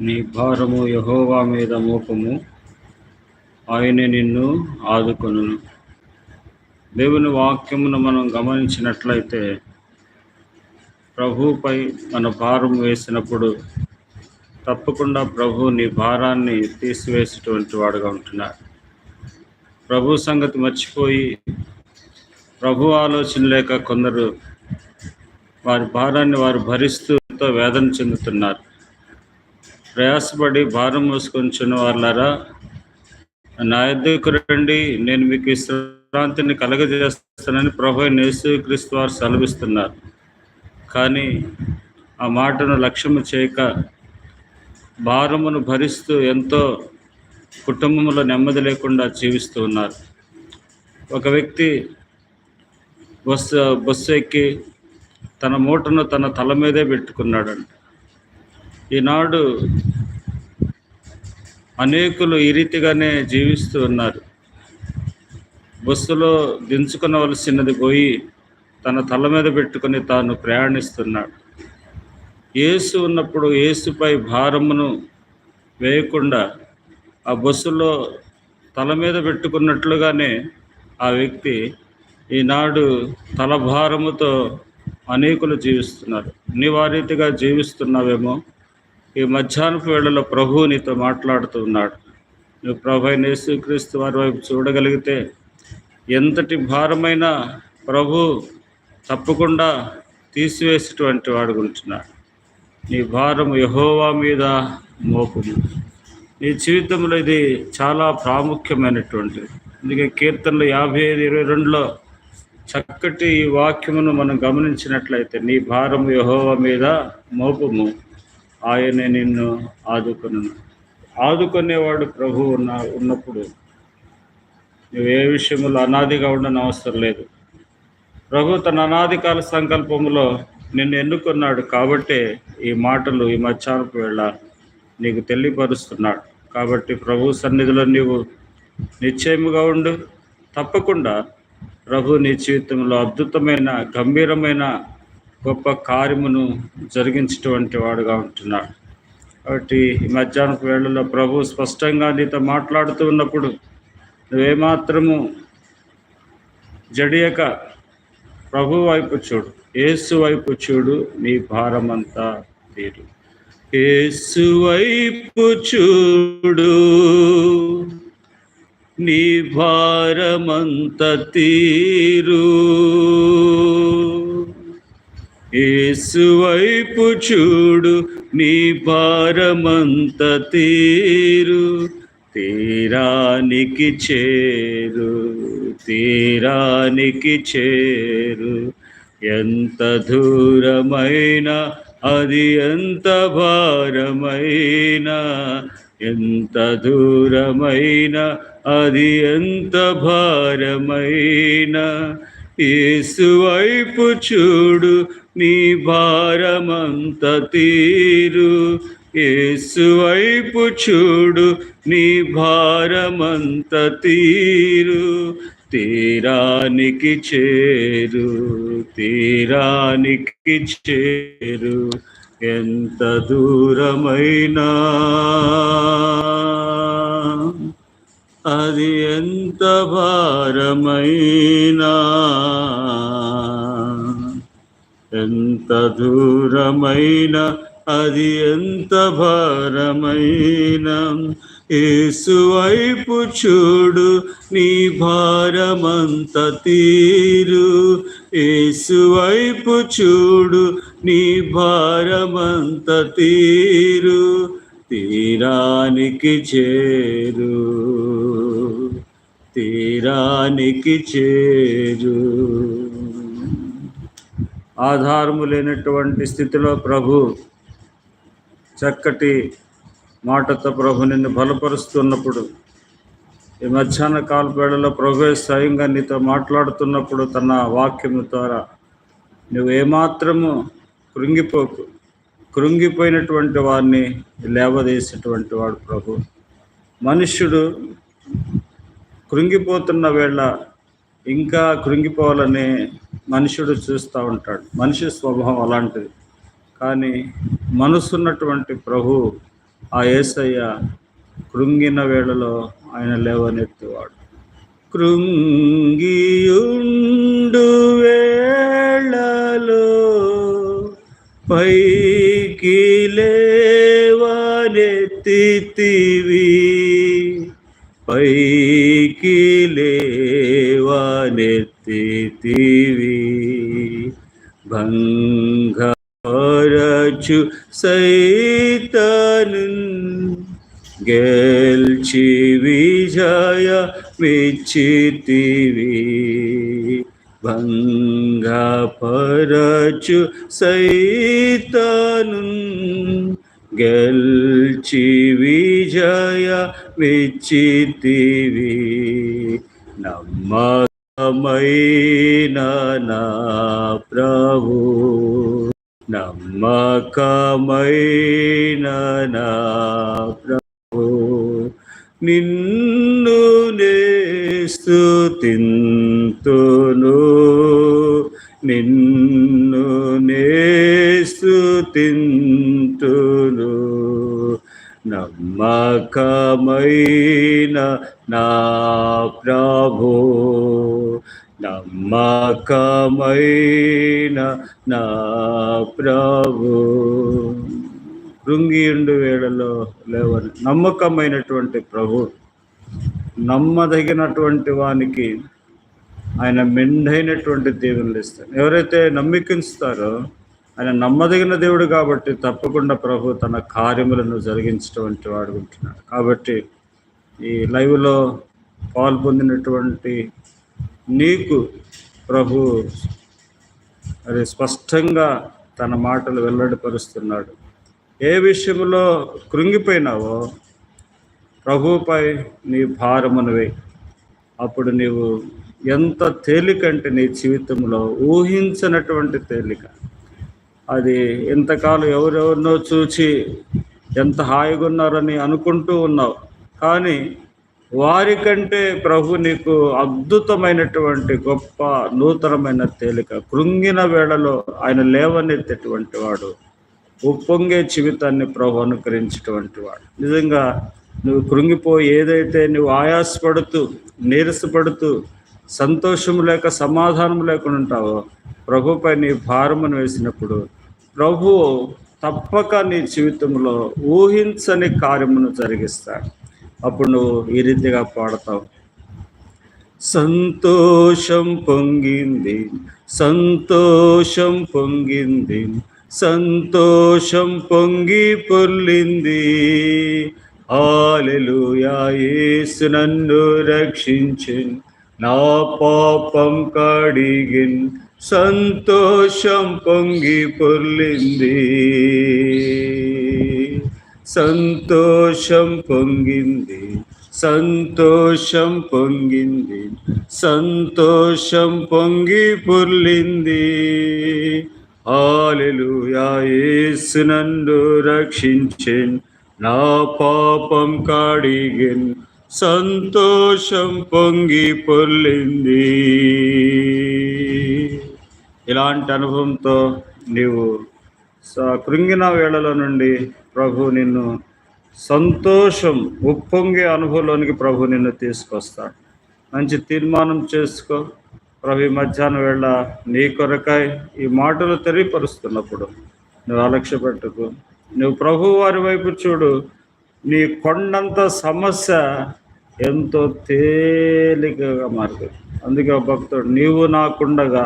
నీ భారము యహోవా మీద మోపము. ఆయన నిన్ను ఆదుకొను దేవుని వాక్యమును మనం గమనించినట్లయితే ప్రభుపై మన భారం వేసినప్పుడు తప్పకుండా ప్రభు నీ భారాన్ని తీసివేసేటువంటి వాడుగా ఉంటున్నాడు. ప్రభు సంగతి మర్చిపోయి ప్రభు ఆలోచన లేక కొందరు వారి భారాన్ని వారు భరిస్తూ వేదన చెందుతున్నారు. ప్రయాసపడి భారం మోసుకొంచున్న వాళ్ళారా నా ఎద్దుకు రండి నేను మీకు విశ్రాంతిని కలగజేస్తానని ప్రభు యేసుక్రీస్తు వారు సెలవిస్తున్నారు. కానీ ఆ మాటను లక్ష్యము చేయక భారమును భరిస్తూ ఎంతో కుటుంబంలో నెమ్మది లేకుండా జీవిస్తూ ఉన్నారు. ఒక వ్యక్తి బస్సు బస్సు ఎక్కి తన మూటను తన తల మీదే పెట్టుకున్నాడంట. ఈనాడు అనేకులు ఈ రీతిగానే జీవిస్తూ ఉన్నారు. బస్సులో దించుకునవలసినది పోయి తన తల మీద పెట్టుకుని తాను ప్రయాణిస్తున్నాడు. ఏసు ఉన్నప్పుడు ఏసుపై భారమును వేయకుండా ఆ బస్సులో తల మీద పెట్టుకున్నట్లుగానే ఆ వ్యక్తి ఈనాడు తల భారముతో అనేకులు జీవిస్తున్నారు. నీవు ఆ రీతిగా జీవిస్తున్నావేమో? ఈ మధ్యాహ్నపు వేళలో ప్రభువు నీతో మాట్లాడుతూ ఉన్నాడు. నువ్వు ప్రభు అయిన యేసుక్రీస్తు వారి వైపు చూడగలిగితే ఎంతటి భారమైన ప్రభు తప్పకుండా తీసివేసేటువంటి వాడు గుంటున్నాడు నీ భారం యహోవా మీద మోపుము. నీ జీవితంలో ఇది చాలా ప్రాముఖ్యమైనటువంటిది. అందుకే కీర్తనలు యాభై ఐదు ఇరవై రెండులో చక్కటి ఈ వాక్యమును మనం గమనించినట్లయితే నీ భారం యహోవ మీద మోపము. ఆయనే నిన్ను ఆదుకును ఆదుకునేవాడు ప్రభు ఉన్న ఉన్నప్పుడు నువ్వు ఏ విషయంలో అనాదిగా ఉండని అవసరం లేదు. ప్రభు తన అనాది కాల సంకల్పములో నిన్ను ఎన్నుకున్నాడు కాబట్టే ఈ మాటలు ఈ మధ్యాహ్నపు వేళ నీకు తెలియపరుస్తున్నాడు. కాబట్టి ప్రభు సన్నిధిలో నీవు నిశ్చయముగా ఉండు. తప్పకుండా ప్రభు నీ జీవితంలో అద్భుతమైన గంభీరమైన గొప్ప కార్యమును జరిగించేటువంటి వాడుగా ఉంటున్నాడు. కాబట్టి ఈ మధ్యాహ్నపు వేళలో ప్రభు స్పష్టంగా నీతో మాట్లాడుతూ ఉన్నప్పుడు నువ్వేమాత్రము జడియక ప్రభు వైపు చూడు ఏసు వైపు చూడు నీ భారమంతా తీరు. ఏసు వైపు చూడు నీ భారమంత తీరు. ఏసు వైపు చూడు నీ భారమంత తీరు. తీరానికి చేరు తీరానికి చేరు. ఎంత దూరమైన అది ఎంత భారమైన. ఎంత దూరమైన అది ఎంత భారమైన. ఏసు వైపు చూడు నీ భారమంత తీరు. ఏసు వైపు చూడు నీ భారమంత తీరు. తీరానికి చేరు తీరానికి చేరు. ఎంత దూరమైనా అది ఎంత భారమైనా ఎంత దూరమైన అది ఎంత భారమైన. ఏసువైపు చూడు నీ భారమంత తీరు. ఏసువైపు చూడు నీ భారమంత తీరు. తీరానికి చేరు. తీరానికి చేరు. ఆధారము లేనటువంటి స్థితిలో ప్రభు చక్కటి మాటతో ప్రభు నిన్ను బలపరుస్తున్నప్పుడు ఈ మధ్యాహ్న కాలపేడలో ప్రభు స్వయంగా నీతో మాట్లాడుతున్నప్పుడు తన వాక్యము ద్వారా నువ్వు ఏమాత్రము కృంగిపోకు కృంగిపోయినటువంటి వారిని లేవదీసేటువంటి వాడు ప్రభు. మనుష్యుడు కృంగిపోతున్న వేళ ఇంకా కృంగిపోవాలని మనుషుడు చూస్తూ ఉంటాడు. మనిషి స్వభావం అలాంటిది. కానీ మనసున్నటువంటి ప్రభు ఆ ఏసయ్య కృంగిన వేళలో ఆయన లేవనెత్తివాడు. కృంగియుండు వేళలో పైకి లేవనెత్తి సైతనున్ గెల్చి విజయ విచ్చితివి. భంగపరచు సైతనున్ గెల్చి విజయ విచ్చితివి. నమ్మకమైన నా ప్రభు నమ్మకమైన నా ప్రభు. నిన్ను నేస్తుతింతును నిన్ను నేస్తుతింతును నమ్మకమైన నా ప్రభు. నమ్మకమైన నా ప్రభు. కృంగియుండు వేళలో లేవని నమ్మకమైనటువంటి ప్రభు. నమ్మదగినటువంటి వానికి ఆయన మెండైనటువంటి దేవుళ్ళు ఇస్తారు ఎవరైతే నమ్మికిస్తారో ఆయన నమ్మదగిన దేవుడు కాబట్టి తప్పకుండా ప్రభు తన కార్యములను జరిగించటువంటి వాడుకుంటున్నాడు. కాబట్టి ఈ లైవ్లో పాల్పొందినటువంటి నీకు ప్రభు మరి స్పష్టంగా తన మాటలు వెల్లడిపరుస్తున్నాడు. ఏ విషయంలో కృంగిపోయినావో ప్రభుపై నీ భారమును అప్పుడు నీవు ఎంత తేలికంటే నీ జీవితంలో ఊహించినటువంటి తేలిక. అది ఎంతకాలం ఎవరెవరినో చూచి ఎంత హాయిగా ఉన్నారని అనుకుంటూ ఉన్నావు. కానీ వారికంటే ప్రభు నీకు అద్భుతమైనటువంటి గొప్ప నూతనమైన తేలిక. కృంగిన వేళలో ఆయన లేవనెత్తేటువంటి వాడు. ఉప్పొంగే జీవితాన్ని ప్రభు అనుకరించేటువంటి వాడు. నిజంగా నువ్వు కృంగిపోయి ఏదైతే నువ్వు ఆయాసపడుతూ నీరసపడుతూ సంతోషం లేక సమాధానం లేకుండా ఉంటావో ప్రభుపై నీ భారమును వేసినప్పుడు ప్రభు తప్పక నీ జీవితంలో ఊహించని కార్యమును జరిగిస్తాడు. అప్పుడు నువ్వు ఈ రీతిగా పాడతావు. సంతోషం పొంగింది సంతోషం పొంగింది సంతోషం పొంగి పొర్లింది. ఆలెలుయాసు నన్ను రక్షించిన్ నా పాపం కడిగిన్ సంతోషం పొంగి పొర్లింది. సంతోషం పొంగింది సంతోషం పొంగింది సంతోషం పొంగి పుర్లింది. హాలెలూయా యేసు నన్ను రక్షించెన్ నా పాపం కాడిగిన్ సంతోషం పొంగి పొల్లింది ఇలాంటి అనుభవంతో నీవు స- కృంగిన వేళల నుండి ప్రభు నిన్ను సంతోషం ఉప్పొంగే అనుభవంలోనికి ప్రభు నిన్ను తీసుకొస్తాడు. మంచి తీర్మానం చేసుకో. ప్రభు ఈ మధ్యాహ్నం వేళ నీ కొరకాయ ఈ మాటలు తెలియపరుస్తున్నప్పుడు నువ్వు అలక్ష్య పెట్టుకు. నువ్వు ప్రభు వారి వైపు చూడు. నీ కొండంత సమస్య ఎంతో తేలికగా మారుతుంది అందుకే భక్తుడు నీవు నాకుండగా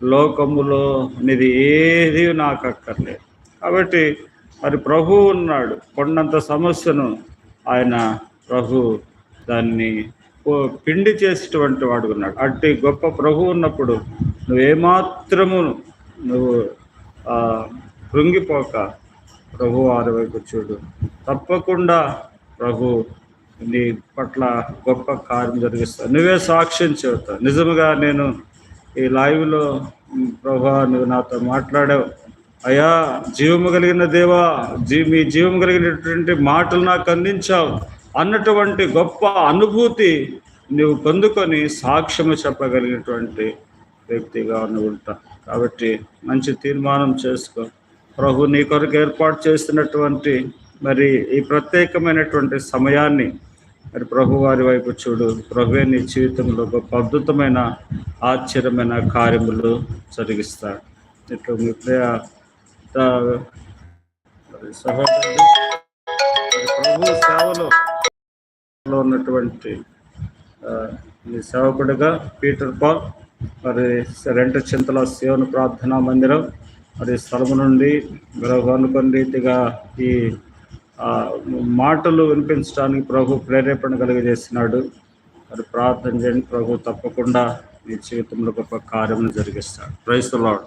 లోకములో నీది ఏది నాకు అక్కర్లేదు కాబట్టి మరి ప్రభు ఉన్నాడు. కొండంత సమస్యను ఆయన ప్రభు దాన్ని పిండి చేసేటువంటి వాడు ఉన్నాడు. అట్టి గొప్ప ప్రభు ఉన్నప్పుడు నువ్వేమాత్రము నువ్వు కృంగిపోక ప్రభు వారి వైపు చూడు. తప్పకుండా ప్రభు నీ పట్ల గొప్ప కార్యం జరిగిస్తావు నువ్వే సాక్ష్యం చెబుతావు నిజముగా నేను ఈ లైవ్లో ప్రభా నువ్వు నాతో మాట్లాడావు. అయ్యా జీవము కలిగిన దేవా జీ మీ జీవం కలిగినటువంటి మాటలు నాకు అందించావు. అన్నటువంటి గొప్ప అనుభూతి నువ్వు పొందుకొని సాక్ష్యము చెప్పగలిగినటువంటి వ్యక్తిగా నువ్వు ఉంటా. కాబట్టి మంచి తీర్మానం చేసుకో. ప్రభు నీ కొరకు ఏర్పాటు చేస్తున్నటువంటి మరి ఈ ప్రత్యేకమైనటువంటి సమయాన్ని మరి ప్రభు వారి వైపు చూడు. ప్రభువే నీ జీవితంలో గొప్ప అద్భుతమైన ఆశ్చర్యమైన కార్యములు జరిగిస్తాడు ఇట్లా మీ సహోదరుడు ప్రభు సేవలో ఉన్నటువంటి ఈ సేవకుడిగా పీటర్ పాల్ మరి రెంట చింతల శివన ప్రార్థనా మందిరం మరి స్థలము నుండి మీరు రీతిగా ఈ మాటలు వినిపించడానికి ప్రభు ప్రేరేపణ కలిగజేస్తున్నాడు మరి ప్రార్థన చేయండి ప్రభు తప్పకుండా మీ జీవితంలో గొప్ప కార్యం జరిగిస్తాడు. Price lord